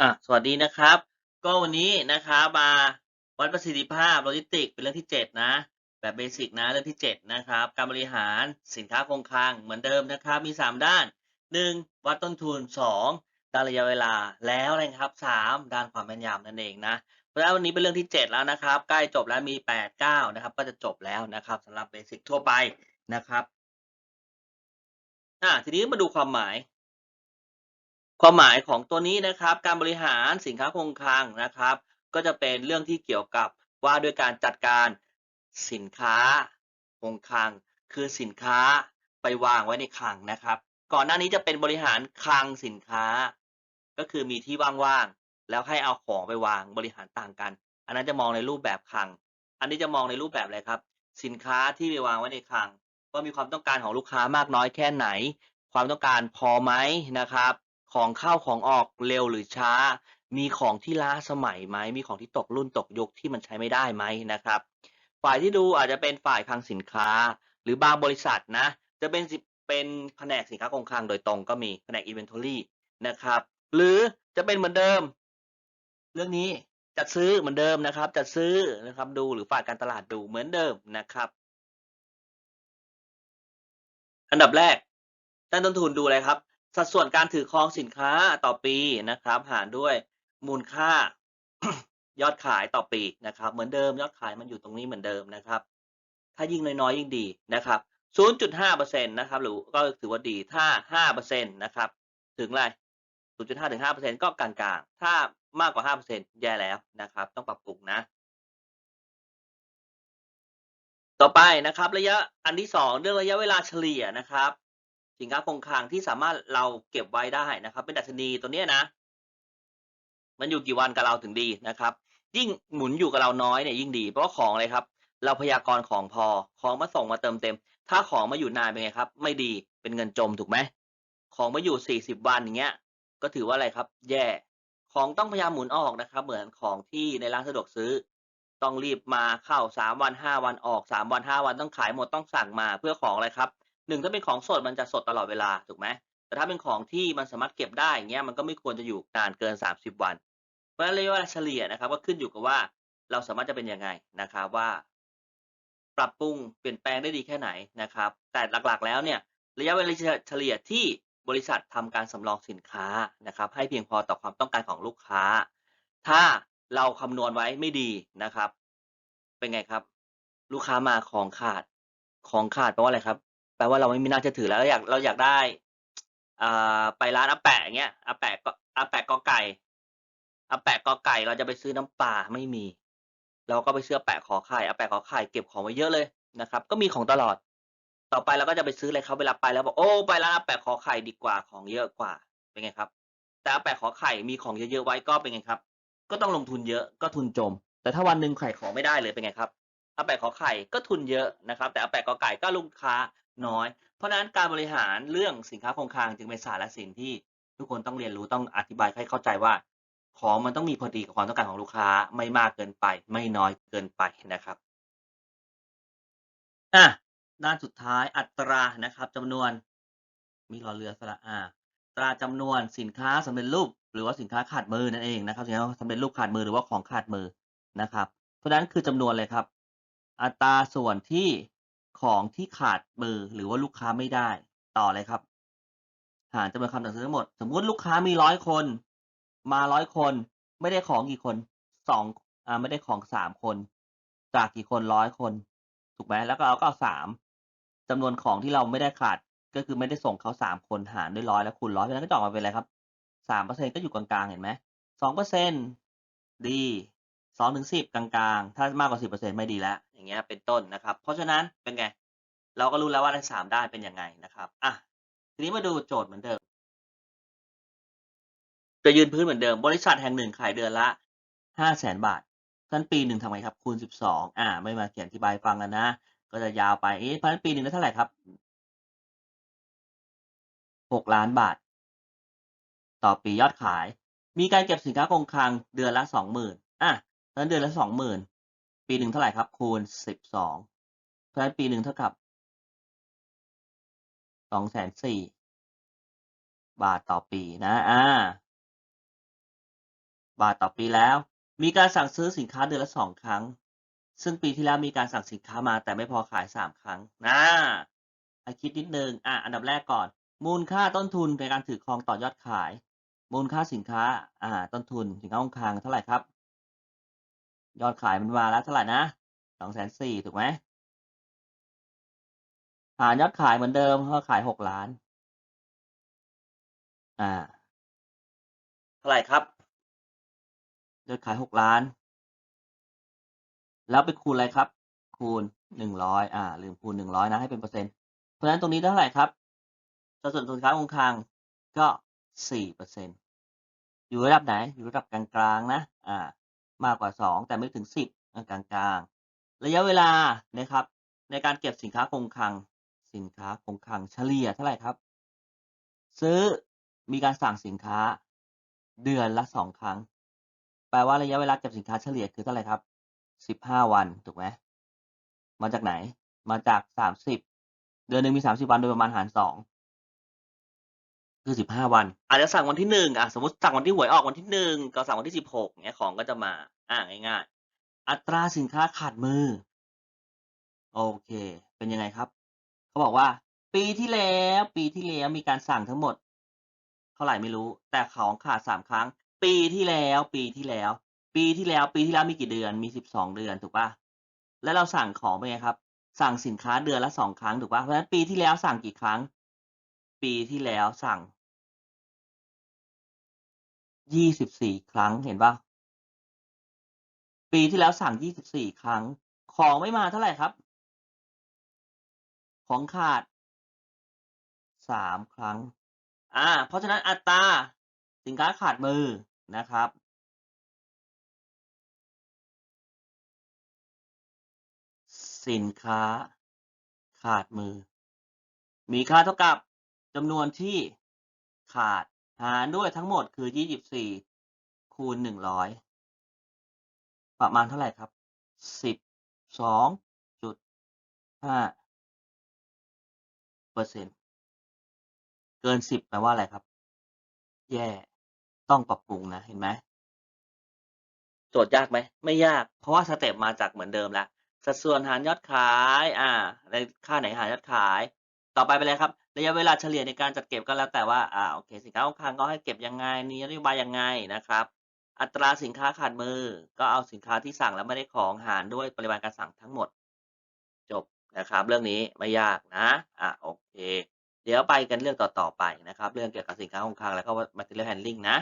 อะสวัสดีนะครับ ก็วันนี้นะครับมาวัดประสิทธิภาพโลจิสติกเป็นเรื่องที่ 7 นะ แบบเบสิกนะเรื่องที่ 7 นะครับ การบริหารสินค้าคงคลังเหมือนเดิมนะครับ มี 3 ด้าน 1. วัดต้นทุน 2. ด้านระยะเวลาแล้วอะไรครับ 3. ด้านความแม่นยำนั่นเองนะเพราะฉะนั้นวันนี้เป็นเรื่องที่ 7 แล้วนะครับ ใกล้จบแล้วมี 8 9 นะครับ ก็จะจบแล้วนะครับสำหรับเบสิกทั่วไปนะครับอะทีนี้มาดูความหมาย ความหมายของตัวนี้นะครับ การบริหารสินค้าคงคลังนะครับ ก็จะเป็นเรื่องที่เกี่ยวกับว่าด้วยการจัดการสินค้าคงคลัง คือสินค้าไปวางไว้ในคลังนะครับ ก่อนหน้านี้จะเป็นบริหารคลังสินค้า ก็คือมีที่ว่างๆแล้วให้เอาของไปวางบริหารต่างกัน อันนั้นจะมองในรูปแบบคลัง อันนี้จะมองในรูปแบบอะไรครับ สินค้าที่ไปวางไว้ในคลังว่ามีความต้องการของลูกค้ามากน้อยแค่ไหน ความต้องการพอไหมนะครับ ของเข้าของออกเร็วหรือช้า มีของที่ล้าสมัยไหม มีของที่ตกรุ่นตกยุคที่มันใช้ไม่ได้ไหมนะครับ ฝ่ายที่ดูอาจจะเป็นฝ่ายคลังสินค้า หรือบางบริษัทนะ จะเป็นเป็นแผนกสินค้าคงคลังโดยตรงก็มีแผนก inventory นะครับ หรือจะเป็นเหมือนเดิม เรื่องนี้จัดซื้อเหมือนเดิมนะครับจัดซื้อนะครับดูหรือฝ่ายการตลาดดูเหมือนเดิมนะครับ อันดับแรกด้านต้นทุนดูอะไรครับ สัดส่วนการถือครองสินค้าต่อปีนะครับ หารด้วยมูลค่ายอดขายต่อปีนะครับ เหมือนเดิมยอดขายมันอยู่ตรงนี้เหมือนเดิมนะครับ ถ้ายิ่งน้อยๆยิ่งดีนะครับ 0.5%นะครับหรือก็ถือว่าดีถ้า 5%นะครับ ถึงไร0.5ถึง5%ก็กลางๆ ถ้ามากกว่า 5%แย่แล้วนะครับ ต้องปรับปรุงนะ ต่อไปนะครับ ระยะอันที่ 2 เรื่องระยะเวลาเฉลี่ยนะครับ สินค้าคงคลังที่สามารถเราเก็บไว้ได้นะครับ เป็นดัชนีตัวเนี้ยนะ มันอยู่กี่วันกับเราถึงดีนะครับ ยิ่งหมุนอยู่กับเราน้อยเนี่ยยิ่งดี เพราะของอะไรครับ เราพยากรณ์ของพอของมาส่งมาเติมเต็ม ถ้าของมาอยู่นานเป็นไงครับ ไม่ดีเป็นเงินจมถูกไหมของมาอยู่ 40 วันอย่างเงี้ย ก็ถือว่าอะไรครับ แย่ ของต้องพยายามหมุนออกนะครับ เหมือนของที่ในร้านสะดวกซื้อ ต้องรีบมาเข้า 3 วัน 5 วันออก 3 วัน 5 วันต้องขายหมดต้องสั่งมาเพื่อของอะไรครับ หนึ่งถ้าเป็นของสดมันจะสดตลอดเวลาถูกไหมแต่ถ้าเป็นของที่มันสามารถเก็บได้อย่างเงี้ยมันก็ไม่ควรจะอยู่นานเกิน 30 วัน เพราะฉะนั้นเระยะเวลาเฉลี่ยนะครับก็ขึ้นอยู่กับว่าเราสามารถจะเป็นยังไงนะครับว่า ปรับปรุงเปลี่ยนแปลงได้ดีแค่ไหนนะครับ แต่หลักๆ แล้วเนี่ยระยะเวลาเฉลี่ยที่บริษัททำการสำรองสินค้านะครับ ให้เพียงพอต่อความต้องการของลูกค้า ถ้าเราคำนวณไว้ไม่ดีนะครับ เป็นไงครับ ลูกค้ามาของขาดของขาดแปลว่าอะไรครับ แปลว่าเราไม่มีน่าเชื่อถือแล้วเราอยากเราอยากได้อ่าไปร้านอาแปะอย่างเงี้ยอาแปะก็อาแปะกอไก่อาแปะกอไก่เราจะไปซื้อน้ำปลาไม่มี เราก็ไปซื้อแปะขอไข่อาแปะขอไข่เก็บของไว้เยอะเลยนะครับ ก็มีของตลอด ต่อไปเราก็จะไปซื้ออะไรครับเวลาไปแล้วบอกโอ้ไปร้านอาแปะขอไข่ดีกว่าของเยอะกว่าเป็นไงครับ แต่อาแปะขอไข่มีของเยอะๆไว้ก็เป็นไงครับ ก็ต้องลงทุนเยอะก็ทุนจม แต่ถ้าวันหนึ่งไข่ของไม่ได้เลยเป็นไงครับอาแปะขอไข่ก็ทุนเยอะนะครับ แต่อาแปะกอไก่ก็ลูกค้า น้อย เพราะฉะนั้นการบริหารเรื่องสินค้าคงคลังจึงเป็นศาสตร์และศิลป์ที่ทุกคนต้องเรียนรู้ต้องอธิบายให้เข้าใจว่า ของมันต้องมีพอดีกับความต้องการของลูกค้าไม่มากเกินไป ไม่น้อยเกินไปนะครับอะด้านสุดท้ายอัตรานะครับจำนวนมีรอเรือสระอาตราจำนวนสินค้าสำเร็จรูป หรือว่าสินค้าขาดมือนั่นเองนะครับสินค้าสำเร็จรูปขาดมือหรือว่าของขาดมือนะครับ เพราะฉะนั้นคือจำนวนเลยครับ อัตราส่วนที่ ของที่ขาดมือร์หรือว่าลูกค้าไม่ได้ ต่อเลยครับ หารจำนวนคำสั่งซื้อทั้งหมด สมมุติลูกค้ามีร้อยคน มาร้อยคน ไม่ได้ของกี่คนสองอ่าไม่ได้ของสามคน จากกี่คนร้อยคน ถูกไหมแล้วก็เอาก็เอาสามจำนวนของที่เราไม่ได้ขาดก็คือไม่ได้ส่งเขาสามคนหารด้วยร้อยแล้วคูณร้อยเพราะนั้นก็จะออกมาเป็นอะไรครับสามเปอร์เซ็นก็อยู่กลางๆเห็นไหมสองเปอร์เซ็นดี สองถึงสิบกลางๆ ถ้ามากกว่าสิบเปอร์เซ็นไม่ดีแล้ว อย่างเงี้ยเป็นต้นนะครับ เพราะฉะนั้นเป็นไง เราก็รู้แล้วว่าในสามด้านเป็นยังไงนะครับอะทีนี้มาดูโจทย์เหมือนเดิม จะยืนพื้นเหมือนเดิม บริษัทแห่งหนึ่งขายเดือนละห้าแสนบาทท่านปีหนึ่งทำไงครับ คูณสิบสองอ่า ไม่มาเขียนอธิบายฟังกันนะ ก็จะยาวไป เอ๊ะเพราะนั้นปีหนึ่งได้เท่าไหร่ครับหกล้านบาท ต่อปียอดขาย มีการเก็บสินค้าคงคลังเดือนละสองหมื่นอะ งั้นเดือนละสองหมื่นปีหนึ่งเท่าไหร่ครับ คูณสิบสองเพราะฉะนั้นปีหนึ่งเท่ากับสองแสนสี่บาทต่อปีนะอ่าบาทต่อปีแล้ว มีการสั่งซื้อสินค้าเดือนละ2ครั้ง ซึ่งปีที่แล้วมีการสั่งสินค้ามาแต่ไม่พอขาย3ครั้งอาให้คิดนิดนึงอ่าอันดับแรกก่อน มูลค่าต้นทุนในการถือครองต่อยอดขาย มูลค่าสินค้าอ่าต้นทุนสินค้าคงคลังเท่าไหร่ครับ? ยอดขายมันมาแล้วเท่าไหร่นะ240,000ถูกไหม?หารยอดขายเหมือนเดิมก็ขาย6,000,000อาเท่าไหร่ครับ?ยอดขาย6,000,000แล้วไปคูณอะไรครับ?คูณ100อยอ่า ลืมคูณ100นะให้เป็นเปอร์เซ็นต์ เพราะฉะนั้นตรงนี้เท่าไหร่ครับ?สัดส่วนสินค้าคงคลังก็4%อร์เซ็นต์อยู่ระดับไหน?อยู่ระดับกลางๆนะ อ่า มากกว่า 2 แต่ไม่ถึง 10 กลางๆ ระยะเวลานะครับ ในการเก็บสินค้าคงคลัง สินค้าคงคลังเฉลี่ยเท่าไหร่ครับ?ซื้อมีการสั่งสินค้าเดือนละ 2 ครั้ง แปลว่าระยะเวลาเก็บสินค้าเฉลี่ยคือเท่าไหร่ครับ?15 วันถูกไหม?มาจากไหน?มาจาก 30 เดือนหนึ่งมี 30 วันโดยประมาณหาร2 คือ15วัน อาจจะสั่งวันที่1อาสมมติสั่งวันที่หวยออกวันที่1ก็สั่งวันที่16อย่างเงี้ยของก็จะมาอ่าง่ายๆ อัตราสินค้าขาดมือ โอเค เป็นยังไงครับ?เขาบอกว่า ปีที่แล้วปีที่แล้วมีการสั่งทั้งหมด เท่าไหร่ไม่รู้ แต่ของขาด3ครั้ง ปีที่แล้วปีที่แล้ว ปีที่แล้ว ปีที่แล้วมีกี่เดือน?มี12เดือนถูกปล่า?แล้วเราสั่งของเป็นไงครับ?สั่งสินค้าเดือนละ2ครั้งถูกปล่า?เพราะฉะนั้นปีที่แล้วสั่งกี่ครั้ง?ปีที่แล้วสั่ง 24ครั้งเห็นปล่า?ปีที่แล้วสั่ง24ครั้ง ของไม่มาเท่าไหร่ครับ?ของขาด3ครั้ง อ่า เพราะฉะนั้นอัตราสินค้าขาดมือนะครับ สินค้าขาดมือ มีค่าเท่ากับจำนวนที่ขาด หารด้วยทั้งหมดคือ 24 คูณ 100 ประมาณเท่าไรครับ?12.5เปอร์เซ็นต์เกิน 10แปลว่าอะไรครับ?แย่ต้องปรับปรุงนะ เห็นไหม?โจทย์ยากไหม?ไม่ยาก เพราะว่าสเต็ปมาจากเหมือนเดิมแล้ว สัดส่วนหารยอดขาย อ่าในค่าไหนหารยอดขาย ต่อไปเป็นอะไรครับ?ระยะเวลาเฉลี่ยในการจัดเก็บก็แล้วแต่ว่าอ่าโอเคสินค้าคงคลังก็ให้เก็บยังไงมีนโยบายยังไงนะครับ อัตราสินค้าขาดมือ ก็เอาสินค้าที่สั่งแล้วไม่ได้ของหารด้วยปริมาณการสั่งทั้งหมด จบนะครับ เรื่องนี้ไม่ยากนะอ่าโอเค เดี๋ยวไปกันเรื่องต่อๆไปนะครับ เรื่องเกี่ยวกับสินค้าคงคลังแล้วก็ material handling นะ